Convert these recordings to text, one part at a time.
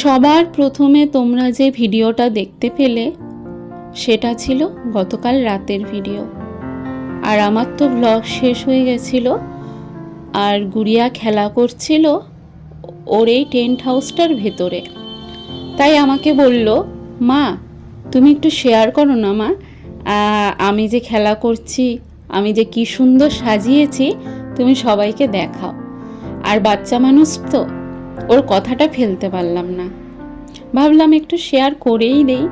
সবার প্রথমে তোমরা যে ভিডিওটা দেখতে পেলে, সেটা ছিল গতকাল রাতের ভিডিও। আর আমার তো ব্লগ শেষ হয়ে গেছিল, আর গুড়িয়া খেলা করছিল ওর এই টেন্ট হাউসটার ভেতরে। তাই আমাকে বলল, মা, তুমি একটু শেয়ার করো না মা আমি যে খেলা করছি, আমি যে কি সুন্দর সাজিয়েছি, তুমি সবাইকে দেখাও। আর বাচ্চা মানুষ তো ওর কথাটা ফেলতে পারলাম না। ভাবলাম একটু শেয়ার করেই দেই।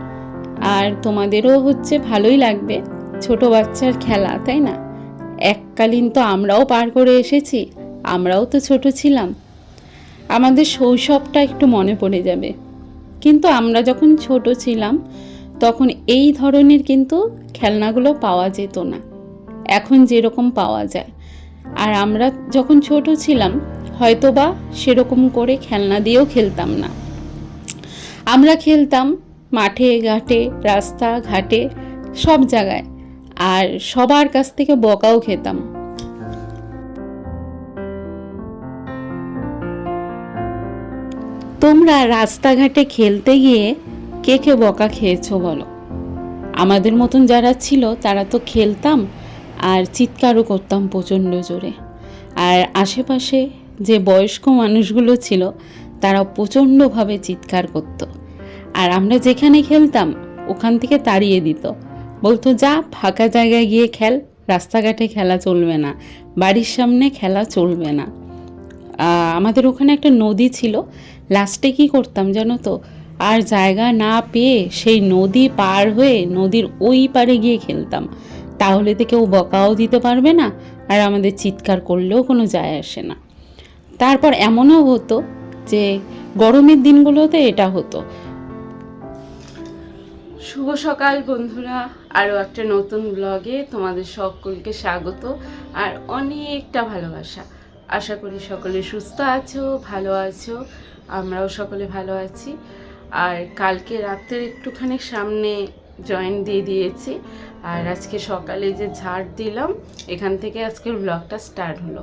আর তোমাদেরও হচ্ছে ভালোই লাগবে। ছোট বাচ্চার খেলা, তাই না? এককালীন তো আমরাও পার করে এসেছি, আমরাও তো ছোট ছিলাম। আমাদের শৈশবটা একটু মনে পড়ে যাবে। কিন্তু আমরা যখন ছোট ছিলাম, তখন এই ধরনের কিন্তু খেলনাগুলো পাওয়া যেত না। এখন যেরকম পাওয়া যায়। আর আমরা যখন ছোট ছিলাম হয়তোবা সেরকম করে খেলনা দিয়েও খেলতাম না। আমরা খেলতাম মাঠে, ঘাটে, রাস্তা, ঘাটে, সব জায়গায়। আর সবার কাছ থেকে বকাও খেতাম। তোমরা রাস্তাঘাটে খেলতে গিয়ে কে কে বকা খেয়েছো বলো? আমাদের মতন যারা ছিল, তারা তো খেলতাম আর চিৎকারও করতাম প্রচণ্ড জোরে। আর আশেপাশে যে বয়স্ক মানুষগুলো ছিল, তারা প্রচণ্ডভাবে চিৎকার করত। আর আমরা যেখানে খেলতাম, ওখান থেকে তাড়িয়ে দিত। বলতো, যা, ফাঁকা জায়গায় গিয়ে খেল। রাস্তাঘাটে খেলা চলবে না। বাড়ির সামনে খেলা চলবে না। আমাদের ওখানে একটা নদী ছিল। লাস্টে কি করতাম জানো তো? আর জায়গা না পেয়ে সেই নদী পার হয়ে নদীর ওই পারে গিয়ে খেলতাম। তাহলে তো কেউ বকাও দিতে পারবে না। আর আমাদের চিৎকার করলেও কোনো যায় আসে না। তারপর এমনও হতো যে গরমের দিনগুলোতে এটা হতো। শুভ সকাল বন্ধুরা, আরও একটা নতুন ব্লগে তোমাদের সকলকে স্বাগত আর অনেকটা ভালোবাসা। আশা করি সকলে সুস্থ আছো, ভালো আছো, আমরাও সকলে ভালো আছি। আর কালকে রাতের একটুখানি সামনে জয়েন দিয়ে দিয়েছি আর আজকে সকালে যে ঝাড় দিলাম, এখান থেকে আজকের ব্লগটা স্টার্ট হলো।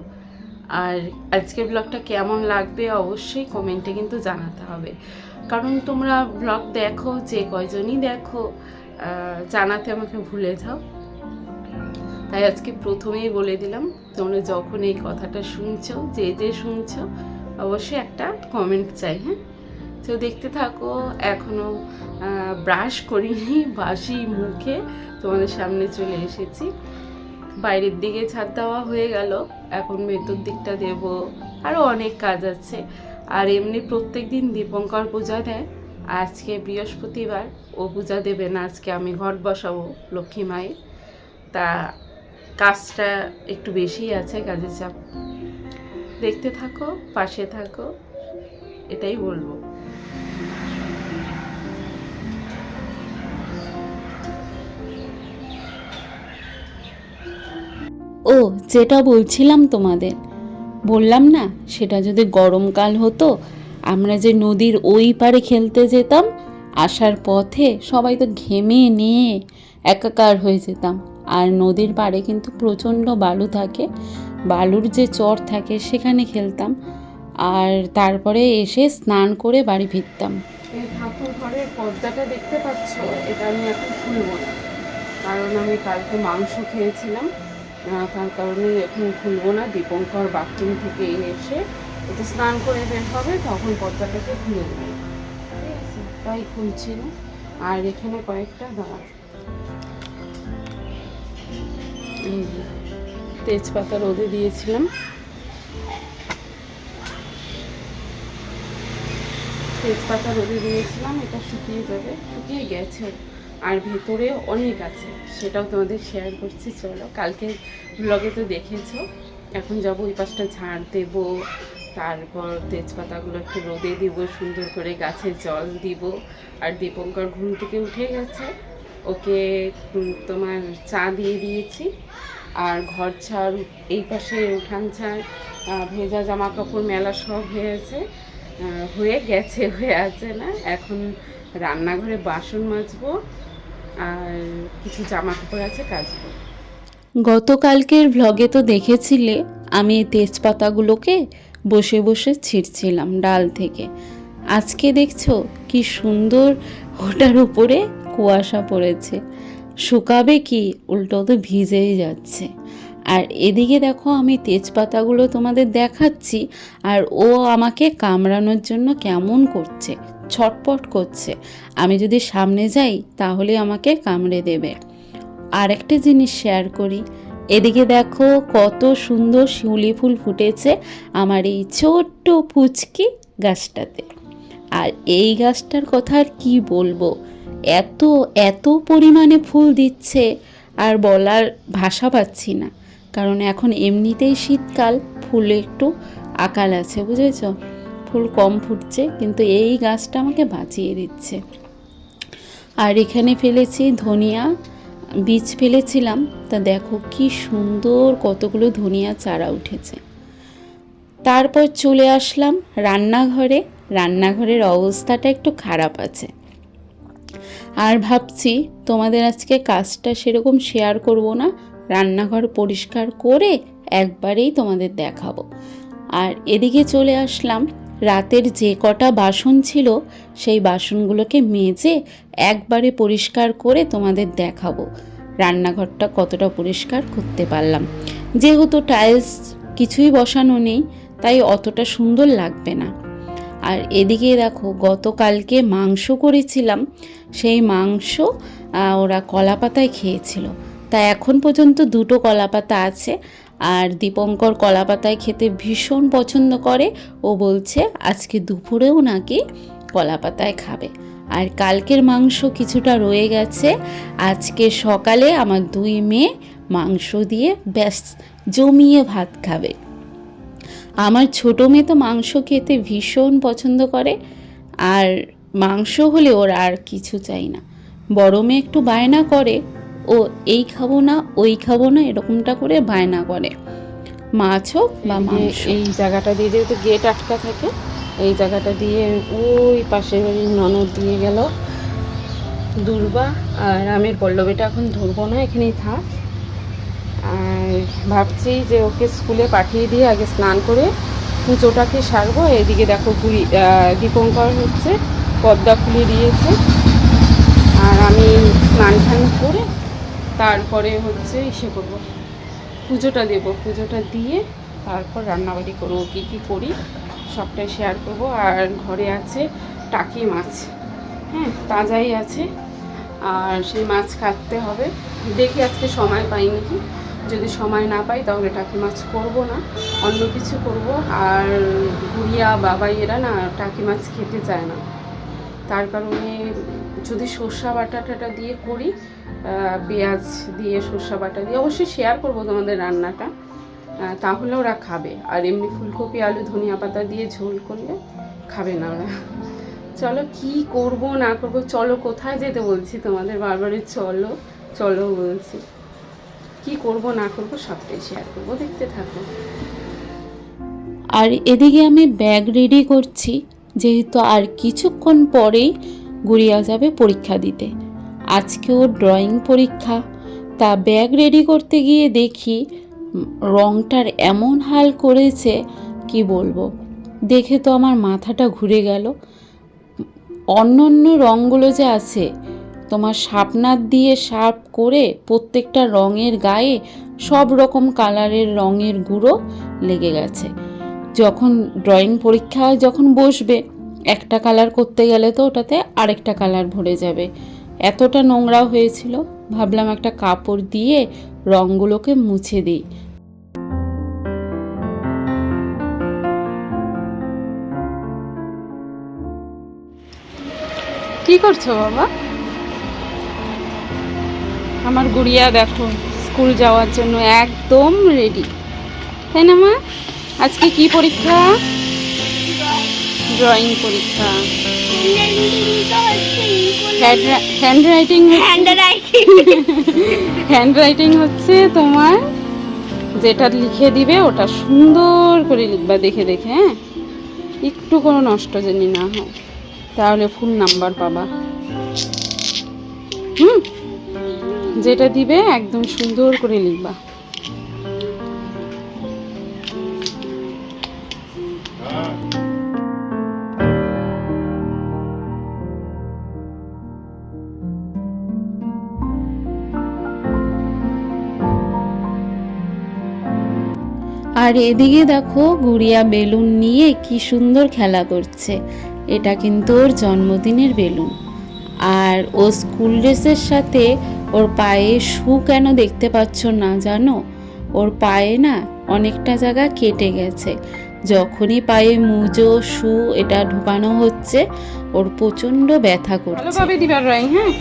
আর আজকের ব্লগটা কেমন লাগবে অবশ্যই কমেন্টে কিন্তু জানাতে হবে। কারণ তোমরা ব্লগ দেখো, যে কয়জনই দেখো জানাতে আমাকে ভুলে যাও। তাই আজকে প্রথমেই বলে দিলাম, তোমরা যখন এই কথাটা শুনছো, যে যে শুনছো, অবশ্যই একটা কমেন্ট চাই হ্যাঁ? তো দেখতে থাকো এখনও ব্রাশ করিনি, বাসি মুখে তোমাদের সামনে চলে এসেছি। বাইরের দিকে ছাদ দেওয়া হয়ে গেল। এখন ভেতর দিকটা দেব। আরও অনেক কাজ আছে। আর এমনি প্রত্যেক দিন দীপঙ্কর পূজা দেয়। আজকে বৃহস্পতিবার, ও পূজা দেবে না, আজকে আমি ঘট বসাবো লক্ষ্মী মায়ের। তা কাজটা একটু বেশিই আছে, কাজের চাপ। দেখতে থাকো, পাশে থাকো, এটাই বলব। যেটা বলছিলাম তোমাদের। বললাম না, সেটা যদি গরমকাল হতো, আমরা যে নদীর ওই পারে খেলতে যেতাম, আসার পথে সবাই তো ঘেমে নিয়ে একাকার হয়ে যেতাম। আর নদীর পাড়ে কিন্তু প্রচণ্ড বালু থাকে, বালুর যে চর থাকে সেখানে খেলতাম। আর তারপরে এসে স্নান করে বাড়ি ফিরতাম। ঠাকুর ঘরের পর্দাটা দেখতে পাচ্ছ? এটা আমি এখন খুলবো না। কারণ আমি কালকে মাংস খেয়েছিলাম। তার কারণে এখন খুলবো না, দীপঙ্কর বাথরুম থেকে এসে একটু স্নান করে বের হবে, তখন পর্দাটাকে খুলে দেবে তাই খুলছি না। আর এখানে কয়েকটা দাঁড়া তেজপাতা রোদে দিয়েছিলাম। তেজপাতা রোদে দিয়েছিলাম, এটা শুকিয়ে যাবে, শুকিয়ে গেছে। আর ভেতরে অনেক আছে। সেটাও তোমাদের শেয়ার করছি, চলো। কালকে ব্লগে তো দেখেছ। এখন যাব ওই পাশটা ঝাড় দেব, তারপর তেজপাতাগুলো একটু রোদে দিব, সুন্দর করে গাছে জল দিব। আর দীপঙ্কর ঘুম থেকে উঠে গেছে। ওকে তোমার চা দিয়ে দিয়েছি। আর ঘর ছাড় এই পাশে উঠান ছাড় ভেজা জামা কাপড় মেলা সব হয়েছে হয়ে গেছে, হয়ে আছে না? এখন রান্নাঘরে বাসন মাজবো আর কিছু জামা কাপড় আছে কাচবো। গতকালকের ভ্লগে তো দেখেছিলে, আমি তেজপাতাগুলোকে বসে বসে ছিঁড়ছিলাম ডাল থেকে। আজকে দেখছ কি সুন্দর ওটার উপরে কুয়াশা পড়েছে। শুকাবে কি? উল্টো তো ভিজেই যাচ্ছে। আর এদিকে দেখো আমি তেজপাতাগুলো তোমাদের দেখাচ্ছি, আর ও আমাকে কামড়ানোর জন্য কেমন করছে, ছটপট করছে। আমি যদি সামনে যাই, তাহলে আমাকে কামড়ে দেবে। আরেকটা জিনিস শেয়ার করি। এদিকে দেখো কত সুন্দর শিউলি ফুল ফুটেছে আমার এই ছোট্ট পুচকি গাছটাতে। আর এই গাছটার কথা আর কি বলব? এত এত পরিমাণে ফুল দিচ্ছে, আর বলার ভাষা পাচ্ছি না। কারণ এখন এমনিতেই শীতকাল, ফুল একটু আকাল আছে, বুঝেছ? ফুল কম ফুটছে, কিন্তু এই গাছটা আমাকে বাঁচিয়ে দিচ্ছে। আর এখানে ফেলেছি ধনিয়া, বীজ ফেলেছিলাম, তা দেখো কি সুন্দর কতগুলো ধনিয়া চারা উঠেছে। তারপর চলে আসলাম রান্নাঘরে, রান্নাঘরের অবস্থাটা একটু খারাপ আছে। আর ভাবছি তোমাদের আজকে কাজটা সেরকম শেয়ার করব না রান্নাঘর পরিষ্কার করে একবারেই তোমাদের দেখাবো। আর এদিকে চলে আসলাম, রাতের যে কটা বাসন ছিল সেই বাসনগুলোকে মেজে একবারে পরিষ্কার করে তোমাদের দেখাবো। রান্নাঘরটা কতটা পরিষ্কার করতে পারলাম। যেহেতু টাইলস কিছুই বসানো নেই, তাই অতটা সুন্দর লাগবে না। আর এদিকে দেখো, গতকালকে মাংস করেছিলাম, সেই মাংস ওরা কলা পাতায় খেয়েছিল। তা এখন পর্যন্ত দুটো কলা পাতা আছে আর দীপঙ্কর কলা পাতায় খেতে ভীষণ পছন্দ করে। ও বলছে, আজকে দুপুরেও নাকি কলা পাতায় খাবে। আর কালকের মাংস কিছুটা রয়ে গেছে। আজকে সকালে আমার দুই মেয়ে মাংস দিয়ে ব্যাস জমিয়ে ভাত খাবে। আমার ছোটো মেয়ে তো মাংস খেতে ভীষণ পছন্দ করে। আর মাংস হলে ওর আর কিছু চাই না। বড় মেয়ে একটু বায়না করে। ও এই খাব না ওই খাব না এরকমটা করে বায়না করে। মাছ হোক বা মাংস। এই জায়গাটা দিয়ে যেহেতু গেট আটকা থাকে এই জায়গাটা দিয়ে ওই পাশের বাড়ির ননদ দিয়ে গেল দুর্বা আর আমের পল্লবীটা এখন ধরবো না এখানেই থাক। আর ভাবছি যে ওকে স্কুলে পাঠিয়ে দিয়ে আগে স্নান করে পুজোটাকে সারবো। এদিকে দেখো গুড়ি দীপঙ্কর হচ্ছে পদ্মা খুলে দিয়েছে। আর আমি স্নান টান করে তারপরে হচ্ছে ইসে করব। পুজোটা দেবো। পুজোটা দিয়ে তারপর রান্নাবাড়ি করব। কী কী করি সবটাই শেয়ার করব। আর ঘরে আছে টাকি মাছ। হ্যাঁ তাজাই আছে। আর সেই মাছ কাটতে হবে। দেখি আজকে সময় পাই নাকি যদি সময় না পাই তাহলে টাকি মাছ করব না। অন্য কিছু করব। আর গুড়িয়া বাবাই এরা না টাকি মাছ খেতে চায় না। তার কারণে যদি সর্ষা বাটা টাটা দিয়ে করি পেঁয়াজ দিয়ে সর্ষা বাটা দিয়ে অবশ্যই শেয়ার করব তোমাদের রান্নাটা। তাহলে ওরা খাবে। আর এমনি ফুলকপি, আলু, ধনিয়া পাতা দিয়ে ঝোল করলে খাবে না ওরা। চলো কি করব, না করব, চলো কোথায় যেতে বলছি তোমাদের বারবারে? চলো চলো বলছি। কি করব, না করব সবটাই শেয়ার করব, দেখতে থাকো। আর এদিকে আমি ব্যাগ রেডি করছি, যেহেতু আর কিছুক্ষণ পরেই গুড়িয়া যাবে পরীক্ষা দিতে। আজকে ওর ড্রয়িং পরীক্ষা। তা ব্যাগ রেডি করতে গিয়ে দেখি, রংটার এমন হাল করেছে, কি বলব? দেখে তো আমার মাথাটা ঘুরে গেল। অন্য অন্য রঙগুলো যে আছে, তোমার শার্পনার দিয়ে শার্প করে প্রত্যেকটা রঙের গায়ে সব রকম কালারের রঙের গুঁড়ো লেগে গেছে। যখন ড্রয়িং পরীক্ষায় যখন বসবে একটা কালার করতে গেলে তো ওটাতে আরেকটা কালার ভরে যাবে। এতটা নোংরা হয়েছিল ভাবলাম একটা কাপড় দিয়ে রঙগুলোকে মুছে দিই। কি করছ বাবা? আমার গুড়িয়া দেখো স্কুল যাওয়ার জন্য একদম রেডি তাই না মা? আজকে কি পরীক্ষা? ড্রয়িং পরীক্ষা। হ্যান্ড রাইটিং হ্যান্ড রাইটিং হচ্ছে তোমার যেটা লিখে দিবে ওটা সুন্দর করে লিখবা দেখে দেখে হ্যাঁ? একটু কোনো নষ্ট জানি না হয় তাহলে ফুল নাম্বার পাবা। হুম? যেটা দিবে একদম সুন্দর করে লিখবা। আর এদিকে দেখো গুড়িয়া বেলুন নিয়ে কি সুন্দর খেলা করছে। এটা কিন্তু ওর জন্মদিনের বেলুন। আর ও স্কুল ড্রেসের সাথে ওর পায়ে শু কেন দেখতে পাচ্ছ না জানো? ওর পায়ে না অনেকটা জায়গা কেটে গেছে। যখনই পায়ে মুজো, শু এটা ঢুকানো হচ্ছে, ওর প্রচণ্ড ব্যথা করছে। হ্যাঁ?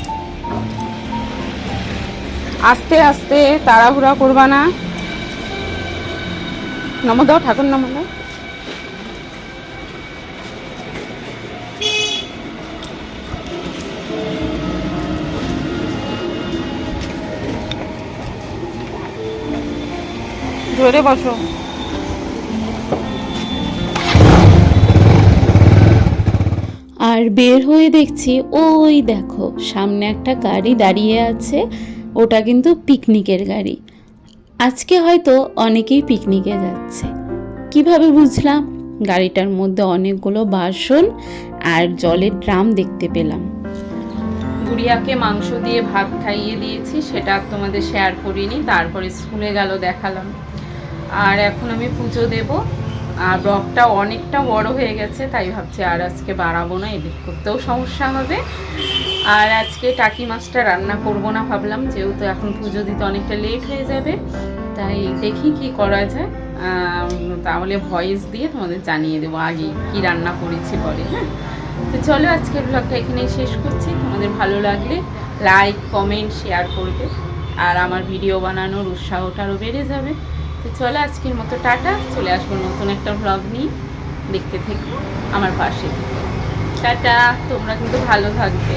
আস্তে আস্তে তাড়াহুড়া করবা না। নম দাও ঠাকুর নম দাও ধরে বসো। আর বের হয়ে দেখছি, ওই দেখো, সামনে একটা গাড়ি দাঁড়িয়ে আছে, ওটা কিন্তু পিকনিকের গাড়ি। আজকে হয়তো অনেকেই পিকনিকে যাচ্ছে। কীভাবে বুঝলাম? গাড়িটার মধ্যে অনেকগুলো বাসন আর জলের ড্রাম দেখতে পেলাম। গুড়িয়াকে মাংস দিয়ে ভাত খাইয়ে দিয়েছি, সেটা তোমাদের শেয়ার করিনি, তারপরে স্কুলে গেল দেখালাম। আর এখন আমি পুজো দেব। আর ব্লগটা অনেকটা বড় হয়ে গেছে, তাই ভাবছি আর আজকে বাড়াবো না এডিট করতেও সমস্যা হবে। আর আজকে টাকি মাছটা রান্না করব না ভাবলাম, যেহেতু এখন পুজো দিতে অনেকটা লেট হয়ে যাবে, তাই দেখি কি করা যায়। তাহলে ভয়েস দিয়ে তোমাদের জানিয়ে দেবো আগে কি রান্না করেছি পরে হ্যাঁ? তো চলো আজকের ব্লগটা এখানেই শেষ করছি। তোমাদের ভালো লাগলে লাইক কমেন্ট শেয়ার করবে। আর আমার ভিডিও বানানোর উৎসাহটা আরও বেড়ে যাবে। তো চলো আজকের মতো টাটা। চলে আসব নতুন একটা ব্লগ নিয়ে। দেখতে থেকো আমার পাশে টাটা! তোমরা কিন্তু ভালো থাকবে।